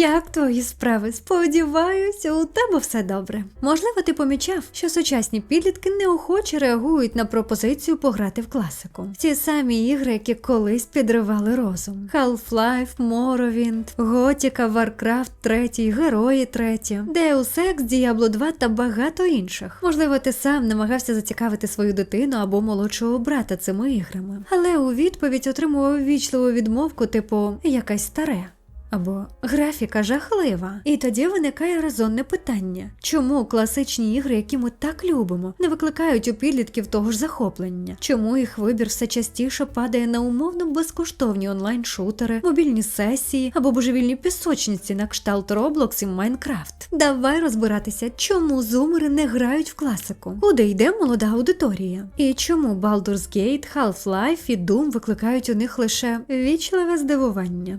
Як твої справи? Сподіваюся, у тебе все добре. Можливо, ти помічав, що сучасні підлітки неохоче реагують на пропозицію пограти в класику. Ті самі ігри, які колись підривали розум: Half-Life, Morrowind, Готіка, Warcraft 3, Герої 3, Deus Ex, Diablo 2 та багато інших. Можливо, ти сам намагався зацікавити свою дитину або молодшого брата цими іграми, але у відповідь отримував вічливу відмовку, типу якась старе. Або графіка жахлива. І тоді виникає резонне питання: чому класичні ігри, які ми так любимо, не викликають у підлітків того ж захоплення? Чому їх вибір все частіше падає на умовно безкоштовні онлайн-шутери, мобільні сесії або божевільні пісочниці на кшталт Roblox і Майнкрафт? Давай розбиратися, чому зумери не грають в класику, куди йде молода аудиторія, і чому Baldur's Gate, Half-Life і Doom викликають у них лише вічливе здивування.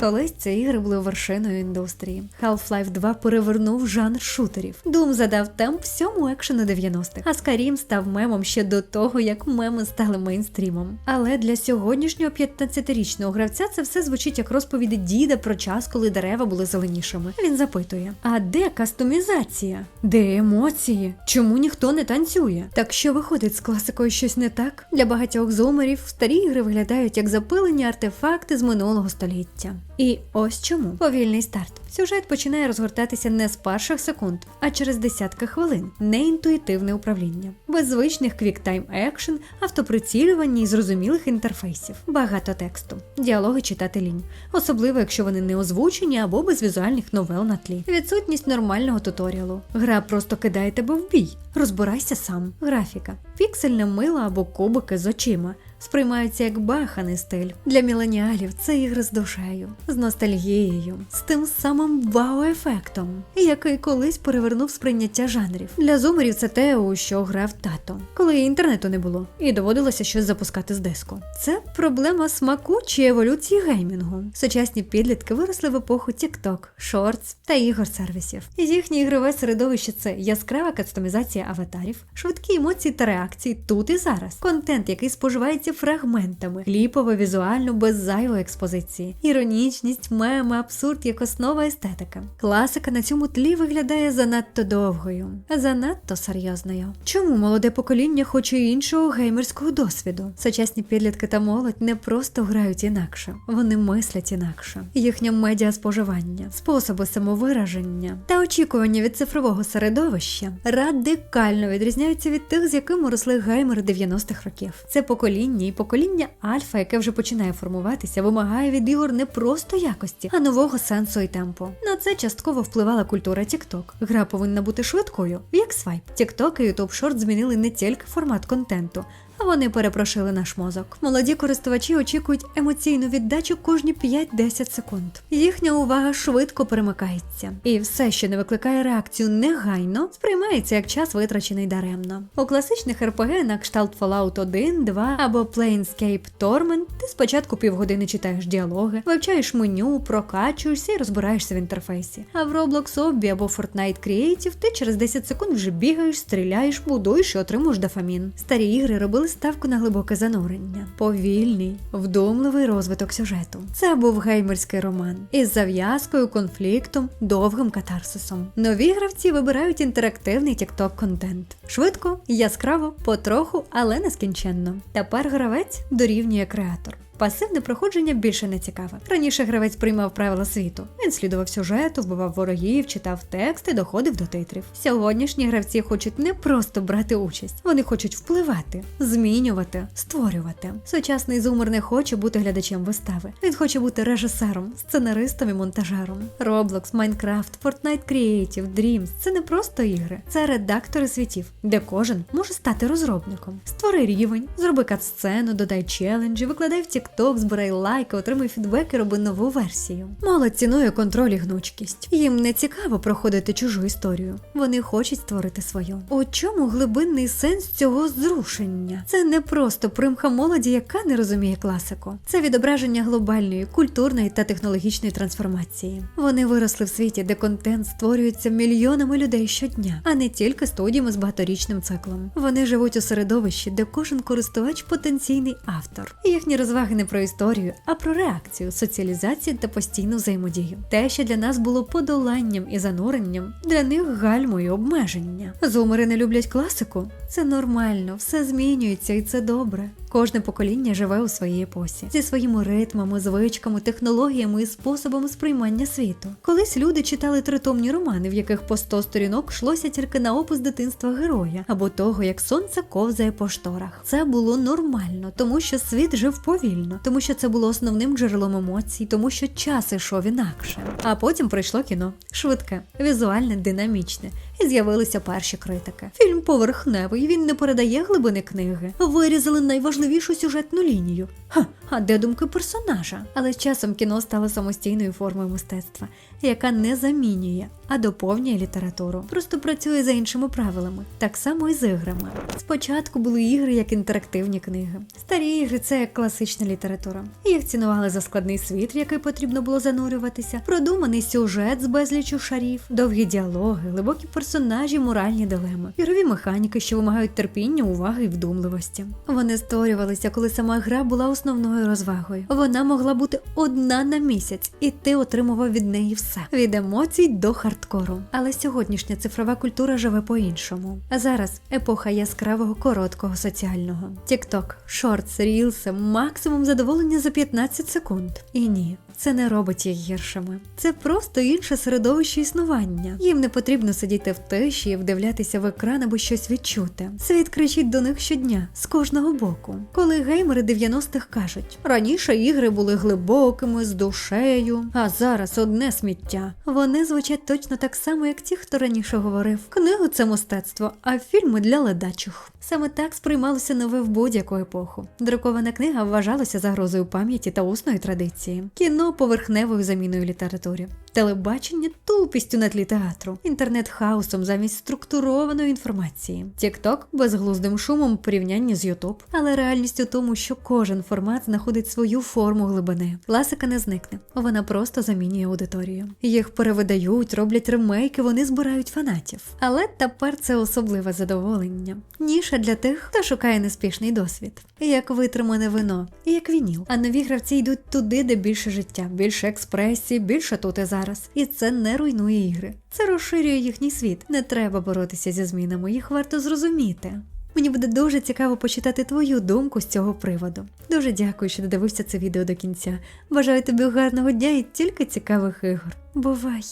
Колись ці ігри були вершиною індустрії. Half-Life 2 перевернув жанр шутерів. Doom задав темп всьому екшену 90-х, а Skyrim став мемом ще до того, як меми стали мейнстрімом. Але для сьогоднішнього 15-річного гравця це все звучить як розповіді діда про час, коли дерева були зеленішими. Він запитує: а де кастомізація? Де емоції? Чому ніхто не танцює? Так що виходить з класикою щось не так? Для багатьох зумерів старі ігри виглядають як запилені артефакти з минулого століття. І ось чому повільний старт. Сюжет починає розгортатися не з перших секунд, а через десятки хвилин. Неінтуїтивне управління, без звичних квіктайм екшен, автоприцілювання і зрозумілих інтерфейсів, багато тексту, діалоги читати лінь, особливо якщо вони не озвучені або без візуальних новел на тлі. Відсутність нормального туторіалу. Гра просто кидає тебе в бій. Розбирайся сам. Графіка, піксельне мило або кубики з очима сприймаються як баханий стиль. Для міленіалів це ігри з душею, з ностальгією, з тим самим вау-ефектом, який колись перевернув сприйняття жанрів. Для зумерів це те, у що грав тато, коли інтернету не було, і доводилося щось запускати з диску. Це проблема смаку чи еволюції геймінгу. Сучасні підлітки виросли в епоху TikTok, Shorts та ігор сервісів. Їхнє ігрове середовище це яскрава кастомізація аватарів, швидкі емоції та реакції тут і зараз. Контент, який споживається фрагментами, кліпово, візуально, без зайвої експозиції, іронічність, меми, абсурд як основа естетика. Класика на цьому тлі виглядає занадто довгою, занадто серйозною. Чому молоде покоління хоче іншого геймерського досвіду? Сучасні підлітки та молодь не просто грають інакше, вони мислять інакше. Їхнє медіа споживання, способи самовираження та очікування від цифрового середовища радикально відрізняються від тих, з якими росли геймери 90-х років. Це покоління і покоління альфа, яке вже починає формуватися, вимагає від ігор не просто якості, а нового сенсу і темпу. На це частково впливала культура TikTok. Гра повинна бути швидкою, як свайп. TikTok і YouTube Short змінили не тільки формат контенту. Вони перепрошили наш мозок. Молоді користувачі очікують емоційну віддачу кожні 5-10 секунд. Їхня увага швидко перемикається, і все, що не викликає реакцію негайно, сприймається як час витрачений даремно. У класичних RPG на кшталт Fallout 1, 2 або Planescape Torment ти спочатку півгодини читаєш діалоги, вивчаєш меню, прокачуєшся і розбираєшся в інтерфейсі. А в Roblox Obby або Fortnite Creative ти через 10 секунд вже бігаєш, стріляєш, будуєш і отримуєш дофамін. Старі ігри робили ставку на глибоке занурення, повільний, вдумливий розвиток сюжету. Це був геймерський роман із зав'язкою, конфліктом, довгим катарсисом. Нові гравці вибирають інтерактивний тікток контент. Швидко, яскраво, потроху, але нескінченно. Тепер гравець дорівнює креатор. Пасивне проходження більше не цікаве. Раніше гравець приймав правила світу. Він слідував сюжету, вбивав ворогів, читав тексти, доходив до титрів. Сьогоднішні гравці хочуть не просто брати участь, вони хочуть впливати, змінювати, створювати. Сучасний зумер не хоче бути глядачем вистави. Він хоче бути режисером, сценаристом і монтажером. Roblox, Minecraft, Fortnite Creative, Dreams – це не просто ігри, це редактори світів, де кожен може стати розробником. Створи рівень, зроби кат-сцену, додай челенджі, викладай в TikTok, збирай лайки, отримай фідбек і роби нову версію. Молодь цінує контроль і гнучкість. Їм не цікаво проходити чужу історію. Вони хочуть створити свою. У чому глибинний сенс цього зрушення? Це не просто примха молоді, яка не розуміє класику. Це відображення глобальної, культурної та технологічної трансформації. Вони виросли в світі, де контент створюється мільйонами людей щодня, а не тільки студіями з багаторічним циклом. Вони живуть у середовищі, де кожен користувач потенційний автор. Їхні розваги не про історію, а про реакцію, соціалізацію та постійну взаємодію. Те, що для нас було подоланням і зануренням, для них гальмо і обмеження. Зумери не люблять класику. Це нормально, все змінюється і це добре. Кожне покоління живе у своїй епосі зі своїми ритмами, звичками, технологіями і способом сприймання світу. Колись люди читали тритомні романи, в яких по 100 сторінок йшлося тільки на опис дитинства героя або того, як сонце ковзає по шторах. Це було нормально, тому що світ жив повільно, тому що це було основним джерелом емоцій, тому що час ішов інакше. А потім прийшло кіно швидке, візуальне, динамічне. І з'явилися перші критики. Фільм поверхневий, він не передає глибини книги. Вирізали найважливішу сюжетну лінію. Ха, а де думки персонажа? Але з часом кіно стало самостійною формою мистецтва, яка не замінює, а доповнює літературу. Просто працює за іншими правилами, так само і з іграми. Спочатку були ігри як інтерактивні книги. Старі ігри це як класична література. Їх цінували за складний світ, в який потрібно було занурюватися, продуманий сюжет з безлічу шарів, довгі діалоги, глибокі персонажі, моральні дилеми, ігрові механіки, що вимагають терпіння, уваги і вдумливості. Вони створювалися, коли сама гра була основною розвагою. Вона могла бути одна на місяць, і ти отримував від неї все від емоцій до хардкору. Але сьогоднішня цифрова культура живе по-іншому. А зараз епоха яскравого короткого соціального. Тікток, шортс, рілси, максимум задоволення за 15 секунд. І ні. Це не робить їх гіршими. Це просто інше середовище існування. Їм не потрібно сидіти в тиші і вдивлятися в екран або щось відчути. Світ кричить до них щодня з кожного боку. Коли геймери 90-х кажуть, раніше ігри були глибокими, з душею, а зараз одне сміття. Вони звучать точно так само, як ті, хто раніше говорив. Книга це мистецтво, а фільми для ледачих. Саме так сприймалося нове в будь-яку епоху. Друкована книга вважалася загрозою пам'яті та усної традиції. Кіно поверхневою заміною літературі. Телебачення тупістю на тлі театру, інтернет хаосом замість структурованої інформації, Тікток безглуздим шумом у порівнянні з Ютуб, але реальність у тому, що кожен формат знаходить свою форму глибини. Класика не зникне, вона просто замінює аудиторію. Їх перевидають, роблять ремейки, вони збирають фанатів. Але тепер це особливе задоволення. Ніша для тих, хто шукає неспішний досвід, як витримане вино, як вініл. А нові гравці йдуть туди, де більше життя, більше експресії, більше тут і зараз. І це не руйнує ігри. Це розширює їхній світ. Не треба боротися зі змінами, їх варто зрозуміти. Мені буде дуже цікаво почитати твою думку з цього приводу. Дуже дякую, що додивився це відео до кінця. Бажаю тобі гарного дня і тільки цікавих ігор. Бувай!